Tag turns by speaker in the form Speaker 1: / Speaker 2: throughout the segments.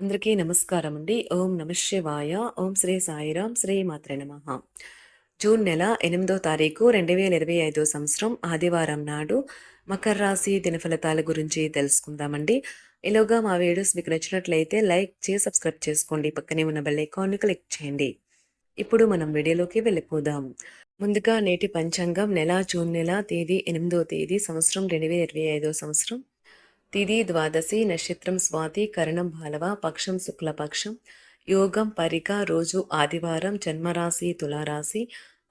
Speaker 1: అందరికీ నమస్కారం అండి ఓం నమశివాయ ఓం శ్రీ సాయిరాం శ్రీ మాత్ర నమ. జూన్ నెల ఎనిమిదో తారీఖు రెండు వేల ఇరవై ఐదో సంవత్సరం ఆదివారం నాడు మకర రాశి దినఫలితాల గురించి తెలుసుకుందామండి. ఇలాగా మా వీడియోస్ మీకు నచ్చినట్లయితే లైక్ చేసి సబ్స్క్రైబ్ చేసుకోండి. పక్కనే ఉన్న బెల్ ఐకాన్ని క్లిక్ చేయండి. ఇప్పుడు మనం వీడియోలోకి వెళ్ళిపోదాం. ముందుగా నేటి పంచాంగం నెల జూన్ నెల తేదీ ఎనిమిదో తేదీ సంవత్సరం రెండు వేల ఇరవై ఐదో సంవత్సరం. తిది ద్వాదశి నక్షత్రం స్వాతి కరణం బాలవ పక్షం శుక్లపక్షం. యోగం పరిక రోజు ఆదివారం జన్మరాశి తులారాశి.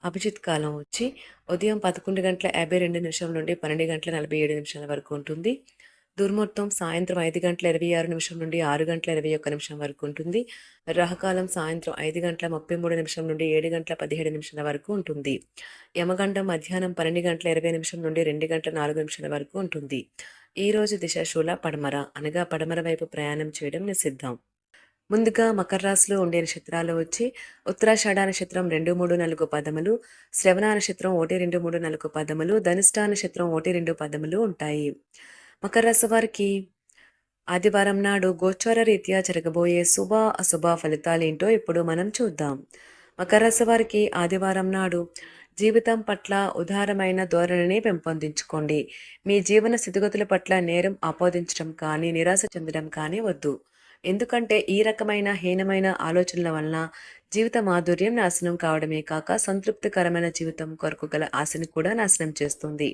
Speaker 1: అభిజిత్ కాలం వచ్చి ఉదయం పదకొండు గంటల యాభై రెండు నిమిషం నుండి పన్నెండు గంటల నలభై ఏడు నిమిషాల వరకు ఉంటుంది. దుర్ముహూర్తం సాయంత్రం ఐదు గంటల ఇరవై ఆరు నిమిషం నుండి ఆరు గంటల ఇరవై ఒక్క నిమిషం వరకు ఉంటుంది. రహకాలం సాయంత్రం ఐదు గంటల ముప్పై మూడు నిమిషం నుండి ఏడు గంటల పదిహేడు నిమిషాల వరకు ఉంటుంది. యమగండం మధ్యాహ్నం పన్నెండు గంటల ఇరవై నిమిషం నుండి రెండు గంటల నాలుగు నిమిషాల వరకు ఉంటుంది. ఈ రోజు దిశాశూల పడమర అనగా పడమర వైపు ప్రయాణం చేయడం నిషిద్ధం. ముందుగా మకర రాశిలో ఉండే నక్షత్రాలు వచ్చి ఉత్తరాషాఢ నక్షత్రం రెండు మూడు నాలుగు పదములు శ్రవణ నక్షత్రం ఒకటి రెండు మూడు నాలుగు పదములు ధనిష్ట నక్షత్రం ఒకటి రెండు పదములు ఉంటాయి. మకర రాశి వారికి ఆదివారం నాడు గోచార రీత్యా జరగబోయే శుభ అశుభ ఫలితాలు ఏంటో ఇప్పుడు మనం చూద్దాం. మకర రాశి వారికి ఆదివారం నాడు జీవితం పట్ల ఉదారమైన ధోరణిని పెంపొందించుకోండి. మీ జీవన స్థితిగతుల పట్ల నేరం ఆపోదించడం కానీ నిరాశ చెందడం కానీ వద్దు. ఎందుకంటే ఈ రకమైన హీనమైన ఆలోచనల వలన జీవిత మాధుర్యం నాశనం కావడమే కాక సంతృప్తికరమైన జీవితం కొరకు గల ఆశని కూడా నాశనం చేస్తుంది.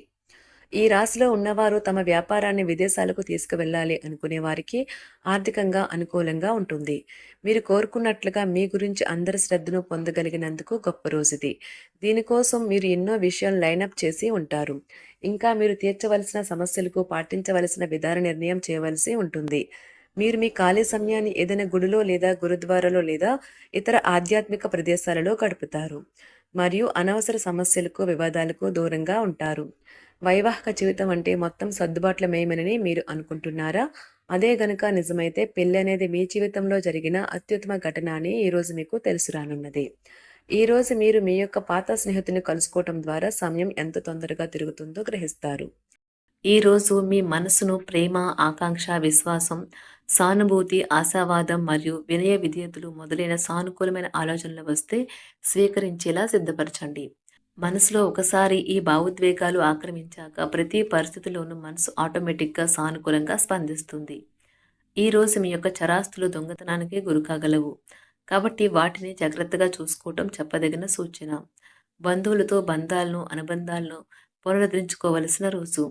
Speaker 1: ఈ రాశిలో ఉన్నవారు తమ వ్యాపారాన్ని విదేశాలకు తీసుకువెళ్ళాలి అనుకునే వారికి ఆర్థికంగా అనుకూలంగా ఉంటుంది. మీరు కోరుకున్నట్లుగా మీ గురించి అందరి శ్రద్ధను పొందగలిగినందుకు గొప్ప రోజుది. దీనికోసం మీరు ఎన్నో విషయాలు లైనప్ చేసి ఉంటారు. ఇంకా మీరు తీర్చవలసిన సమస్యలకు పాటించవలసిన విధాన నిర్ణయం చేయవలసి ఉంటుంది. మీరు మీ ఖాళీ సమయాన్ని ఏదైనా గుడిలో లేదా గురుద్వారాలో లేదా ఇతర ఆధ్యాత్మిక ప్రదేశాలలో గడుపుతారు. మరియు అనవసర సమస్యలకు వివాదాలకు దూరంగా ఉంటారు. వైవాహిక జీవితం అంటే మొత్తం సర్దుబాట్ల మేమనని మీరు అనుకుంటున్నారా? అదే గనుక నిజమైతే పెళ్ళి అనేది మీ జీవితంలో జరిగిన అత్యుత్తమ ఘటన అని ఈరోజు మీకు తెలుసు రానున్నది. ఈరోజు మీరు మీ యొక్క పాత స్నేహితుని కలుసుకోవటం ద్వారా సమయం ఎంత తొందరగా తిరుగుతుందో గ్రహిస్తారు. ఈరోజు మీ మనసును ప్రేమ ఆకాంక్ష విశ్వాసం సానుభూతి ఆశావాదం మరియు వినయ విధేయతలు మొదలైన సానుకూలమైన ఆలోచనలు వస్తే స్వీకరించేలా సిద్ధపరచండి. మనసులో ఒకసారి ఈ భావోద్వేగాలు ఆక్రమించాక ప్రతి పరిస్థితిలోనూ మనసు ఆటోమేటిక్గా సానుకూలంగా స్పందిస్తుంది. ఈరోజు మీ యొక్క చరాస్తులు దొంగతనానికి గురికాగలవు. కాబట్టి వాటిని జాగ్రత్తగా చూసుకోవటం చెప్పదగిన సూచన. బంధువులతో బంధాలను అనుబంధాలను పునరుద్ధరించుకోవలసిన రోజు.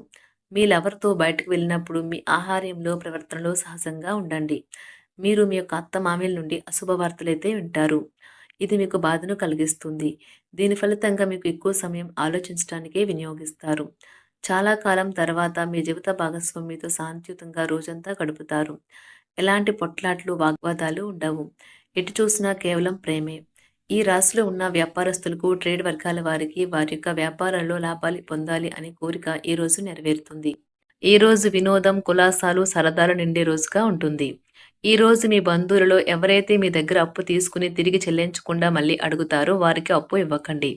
Speaker 1: మీ లవర్తో బయటకు వెళ్ళినప్పుడు మీ ఆహార్యంలో ప్రవర్తనలో సహజంగా ఉండండి. మీరు మీ యొక్క అత్త మామిల నుండి అశుభ వార్తలైతే వింటారు. ఇది మీకు బాధను కలిగిస్తుంది. దీని ఫలితంగా మీకు ఎక్కువ సమయం ఆలోచించడానికే వినియోగిస్తారు. చాలా కాలం తర్వాత మీ జీవిత భాగస్వామి మీతో శాంతియుతంగా రోజంతా గడుపుతారు. ఎలాంటి పొట్లాట్లు వాగ్వాదాలు ఉండవు. ఎటు చూసినా కేవలం ప్రేమే. ఈ రాశిలో ఉన్న వ్యాపారస్తులకు ట్రేడ్ వర్గాల వారికి వారి యొక్క వ్యాపారాల్లో లాభాలు పొందాలి అనే కోరిక ఈ రోజు నెరవేరుతుంది. ఈ రోజు వినోదం కులాసాలు సరదాలు నిండే రోజుగా ఉంటుంది. ఈ రోజు మీ బంధువులలో ఎవరైతే మీ దగ్గర అప్పు తీసుకుని తిరిగి చెల్లించకుండా మళ్ళీ అడుగుతారో వారికి అప్పు ఇవ్వకండి.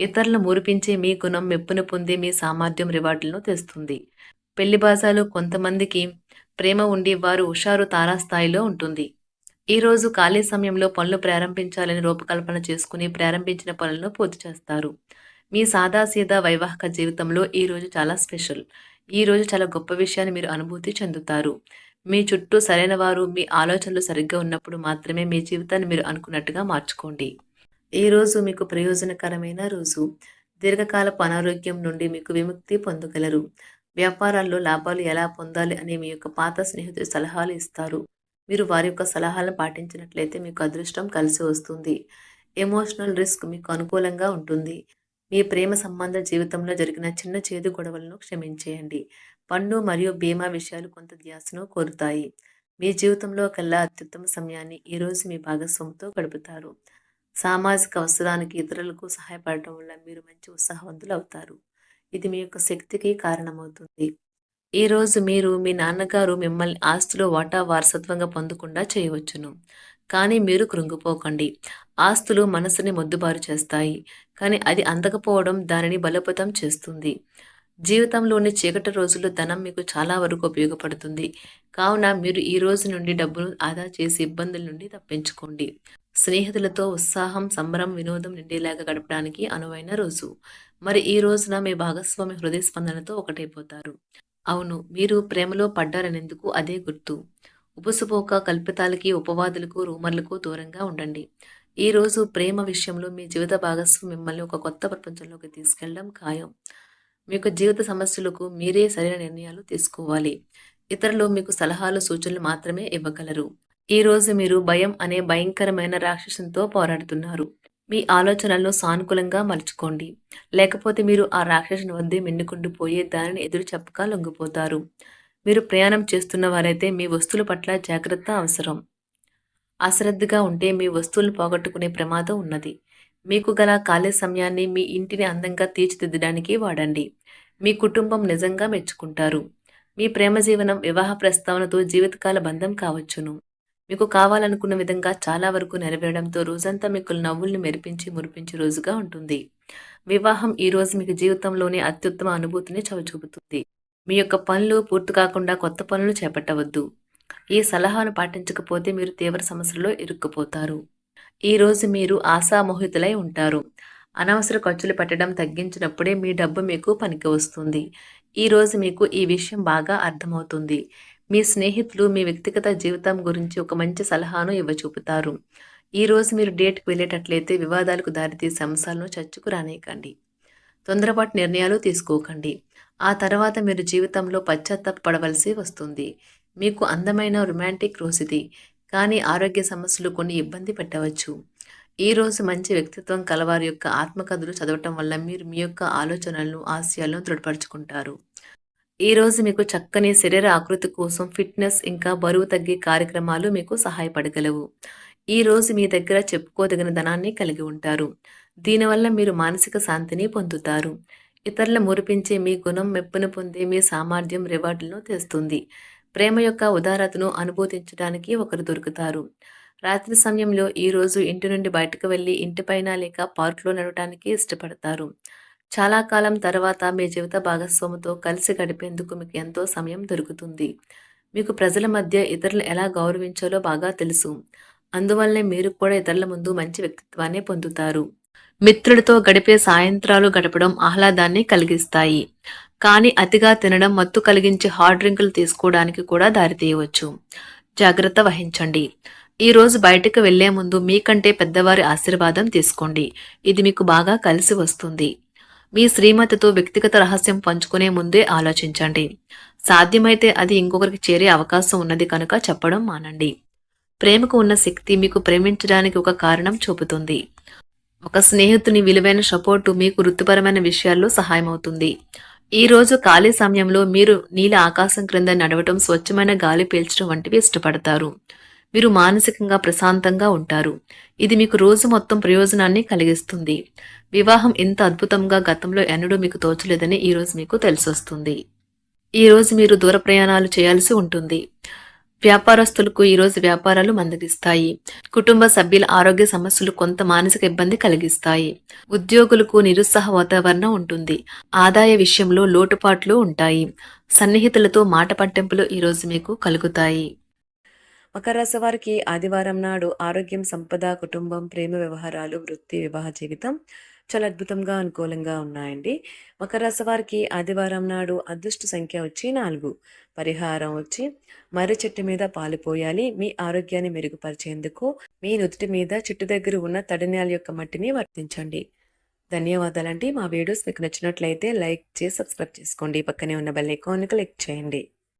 Speaker 1: ఇతరులను మురిపించే మీ గుణం మెప్పును పొంది మీ సామర్థ్యం రివార్డులను తెస్తుంది. పెళ్ళి బాజాలు కొంతమందికి ప్రేమ ఉండి వారు హుషారు తారాస్థాయిలో ఉంటుంది. ఈ రోజు ఖాళీ సమయంలో పనులు ప్రారంభించాలని రూపకల్పన చేసుకుని ప్రారంభించిన పనులను పూర్తి చేస్తారు. మీ సాదాసీదా వైవాహిక జీవితంలో ఈ రోజు చాలా స్పెషల్. ఈ రోజు చాలా గొప్ప విషయాన్ని మీరు అనుభూతి చెందుతారు. మీ చుట్టూ సరైన వారు మీ ఆలోచనలు సరిగ్గా ఉన్నప్పుడు మాత్రమే మీ జీవితాన్ని మీరు అనుకున్నట్టుగా మార్చుకోండి. ఈ రోజు మీకు ప్రయోజనకరమైన రోజు. దీర్ఘకాలపు అనారోగ్యం నుండి మీకు విముక్తి పొందగలరు. వ్యాపారాల్లో లాభాలు ఎలా పొందాలి అనే మీ యొక్క పాత స్నేహితులు సలహాలు ఇస్తారు. మీరు వారి యొక్క సలహాలను పాటించినట్లయితే మీకు అదృష్టం కలిసి వస్తుంది. ఎమోషనల్ రిస్క్ మీకు అనుకూలంగా ఉంటుంది. మీ ప్రేమ సంబంధ జీవితంలో జరిగిన చిన్న చేదు గొడవలను క్షమించేయండి. పన్ను మరియు బీమా విషయాలు కొంత ధ్యాసను కోరుతాయి. మీ జీవితంలో కల్లా అత్యుత్తమ సమయాన్ని ఈరోజు మీ భాగస్వామితో గడుపుతారు. సామాజిక అవసరానికి ఇతరులకు సహాయపడటం వల్ల మీరు మంచి ఉత్సాహవంతులు అవుతారు. ఇది మీ యొక్క శక్తికి కారణమవుతుంది. ఈరోజు మీరు మీ నాన్నగారు మిమ్మల్ని ఆస్తిలో వాటా వారసత్వంగా పొందకుండా చేయవచ్చును. కానీ మీరు కృంగిపోకండి. ఆస్తులు మనసుని మొద్దుబారు చేస్తాయి. కానీ అది అందకపోవడం దానిని బలోపేతం చేస్తుంది. జీవితంలోని చీకటి రోజుల్లో ధనం మీకు చాలా వరకు ఉపయోగపడుతుంది. కావున మీరు ఈ రోజు నుండి డబ్బును ఆదా చేసి ఇబ్బందుల నుండి తప్పించుకోండి. స్నేహితులతో ఉత్సాహం సంబరం వినోదం నిండేలాగా గడపడానికి అనువైన రోజు. మరి ఈ రోజున మీ భాగస్వామి హృదయ స్పందనతో ఒకటైపోతారు. అవును మీరు ప్రేమలో పడ్డారనేందుకు అదే గుర్తు. ఉపుసుపోక కల్పితాలకి ఉపవాదులకు రూమర్లకు దూరంగా ఉండండి. ఈ రోజు ప్రేమ విషయంలో మీ జీవిత భాగస్వామి మిమ్మల్ని ఒక కొత్త ప్రపంచంలోకి తీసుకెళ్ళడం ఖాయం. మీ యొక్క జీవిత సమస్యలకు మీరే సరైన నిర్ణయాలు తీసుకోవాలి. ఇతరులు మీకు సలహాలు సూచనలు మాత్రమే ఇవ్వగలరు. ఈరోజు మీరు భయం అనే భయంకరమైన రాక్షసంతో పోరాడుతున్నారు. మీ ఆలోచనలను సానుకూలంగా మలుచుకోండి. లేకపోతే మీరు ఆ రాక్షసుని వద్దే మిన్నుకుండిపోయే దానిని ఎదురు చెప్పక లొంగిపోతారు. మీరు ప్రయాణం చేస్తున్న వారైతే మీ వస్తువుల పట్ల జాగ్రత్త అవసరం. అశ్రద్ధగా ఉంటే మీ వస్తువులు పోగొట్టుకునే ప్రమాదం ఉన్నది. మీకు గల ఖాళీ సమయాన్ని మీ ఇంటిని అందంగా తీర్చిదిద్దడానికి వాడండి. మీ కుటుంబం నిజంగా మెచ్చుకుంటారు. మీ ప్రేమ జీవనం వివాహ ప్రస్తావనతో జీవితకాల బంధం కావచ్చును. మీకు కావాలనుకున్న విధంగా చాలా వరకు నెరవేరడంతో రోజంతా మీకు నవ్వుల్ని మెరిపించి మురిపించే రోజుగా ఉంటుంది. వివాహం ఈ రోజు మీకు జీవితంలోని అత్యుత్తమ అనుభూతిని చవిచూపుతుంది. మీ యొక్క పనులు పూర్తి కాకుండా కొత్త పనులు చేపట్టవద్దు. ఈ సలహాను పాటించకపోతే మీరు తీవ్ర సమస్యల్లో ఇరుక్కుపోతారు. ఈరోజు మీరు ఆశామోహితులై ఉంటారు. అనవసర ఖర్చులు పెట్టడం తగ్గించినప్పుడే మీ డబ్బు మీకు పనికి వస్తుంది. ఈ రోజు మీకు ఈ విషయం బాగా అర్థమవుతుంది. మీ స్నేహితులు మీ వ్యక్తిగత జీవితం గురించి ఒక మంచి సలహాను ఇవ్వచూపుతారు. ఈ రోజు మీరు డేట్కి వెళ్ళేటట్లయితే వివాదాలకు దారితీసే అంశాలను చర్చకు రానేయకండి. తొందరపాటు నిర్ణయాలు తీసుకోకండి. ఆ తర్వాత మీరు జీవితంలో పశ్చాత్తాపడవలసి వస్తుంది. మీకు అందమైన రొమాంటిక్ రోజు ఇది కానీ ఆరోగ్య సమస్యలు కొన్ని ఇబ్బంది పెట్టవచ్చు. ఈ రోజు మంచి వ్యక్తిత్వం కలవారి యొక్క ఆత్మకథలు చదవటం వల్ల మీరు మీ యొక్క ఆలోచనలను ఆశయాలను దృఢపరుచుకుంటారు. ఈ రోజు మీకు చక్కని శరీర ఆకృతి కోసం ఫిట్నెస్ ఇంకా బరువు తగ్గే కార్యక్రమాలు మీకు సహాయపడగలవు. ఈ రోజు మీ దగ్గర చెప్పుకోదగిన ధనాన్ని కలిగి ఉంటారు. దీనివల్ల మీరు మానసిక శాంతిని పొందుతారు. ఇతరుల మురిపించే మీ గుణం మెప్పును పొందే మీ సామర్థ్యం రివార్డులను తెస్తుంది. ప్రేమ యొక్క ఉదారతను అనుభూతించడానికి ఒకరు దొరుకుతారు. రాత్రి సమయంలో ఈరోజు ఇంటి నుండి బయటకు వెళ్ళి ఇంటిపైన లేక పార్క్లో నడవటానికి ఇష్టపడతారు. చాలా కాలం తర్వాత మీ జీవిత భాగస్వామితో కలిసి గడిపేందుకు మీకు ఎంతో సమయం దొరుకుతుంది. మీకు ప్రజల మధ్య ఇతరులను ఎలా గౌరవించాలో బాగా తెలుసు. అందువల్లనే మీరు కూడా ఇతరుల ముందు మంచి వ్యక్తిత్వాన్ని పొందుతారు. మిత్రులతో గడిపే సాయంత్రాలు గడపడం ఆహ్లాదాన్ని కలిగిస్తాయి. కానీ అతిగా తినడం మత్తు కలిగించే హార్డ్ డ్రింకులు తీసుకోవడానికి కూడా దారితీయవచ్చు. జాగ్రత్త వహించండి. ఈ రోజు బయటకు వెళ్ళే ముందు మీకంటే పెద్దవారి ఆశీర్వాదం తీసుకోండి. ఇది మీకు బాగా కలిసి వస్తుంది. మీ శ్రీమతితో వ్యక్తిగత రహస్యం పంచుకునే ముందే ఆలోచించండి. సాధ్యమైతే అది ఇంకొకరికి చేరే అవకాశం ఉన్నది కనుక చెప్పడం మానండి. ప్రేమకు ఉన్న శక్తి మీకు ప్రేమించడానికి ఒక కారణం చూపుతుంది. ఒక స్నేహితుని విలువైన సపోర్టు మీకు వృత్తిపరమైన విషయాల్లో సహాయమవుతుంది. ఈ రోజు ఖాళీ సమయంలో మీరు నీల ఆకాశం క్రింద నడవటం స్వచ్ఛమైన గాలి పీల్చడం వంటివి ఇష్టపడతారు. మీరు మానసికంగా ప్రశాంతంగా ఉంటారు. ఇది మీకు రోజు మొత్తం ప్రయోజనాన్ని కలిగిస్తుంది. వివాహం ఇంత అద్భుతంగా గతంలో ఎన్నడూ మీకు తోచలేదని ఈ రోజు మీకు తెలిసొస్తుంది. ఈ రోజు మీరు దూర ప్రయాణాలు చేయాల్సి ఉంటుంది. వ్యాపారస్తులకు ఈరోజు వ్యాపారాలు మందగిస్తాయి. కుటుంబ సభ్యుల ఆరోగ్య సమస్యలు కొంత మానసిక ఇబ్బంది కలిగిస్తాయి. ఉద్యోగులకు నిరుత్సాహ వాతావరణం ఉంటుంది. ఆదాయ విషయంలో లోటుపాట్లు ఉంటాయి. సన్నిహితులతో మాట పట్టింపులు ఈరోజు మీకు కలుగుతాయి. మకర రాశి వారికి ఆదివారం నాడు ఆరోగ్యం సంపద కుటుంబం ప్రేమ వ్యవహారాలు వృత్తి వివాహ జీవితం చాలా అద్భుతంగా అనుకూలంగా ఉన్నాయండి. మకర రాశి వారికి ఆదివారం నాడు అదృష్ట సంఖ్య వచ్చి నాలుగు. పరిహారం వచ్చి మర్రి చెట్టు మీద పాలు పోయాలి. మీ ఆరోగ్యాన్ని మెరుగుపరిచేందుకు మీ నుదుటి మీద చెట్టు దగ్గర ఉన్న తడినాల యొక్క మట్టిని వర్తించండి. ధన్యవాదాలండి. మా వీడియోస్ మీకు నచ్చినట్లయితే లైక్ చేసి సబ్స్క్రైబ్ చేసుకోండి. పక్కనే ఉన్న బెల్ ఐకాన్ క్లిక్ చేయండి.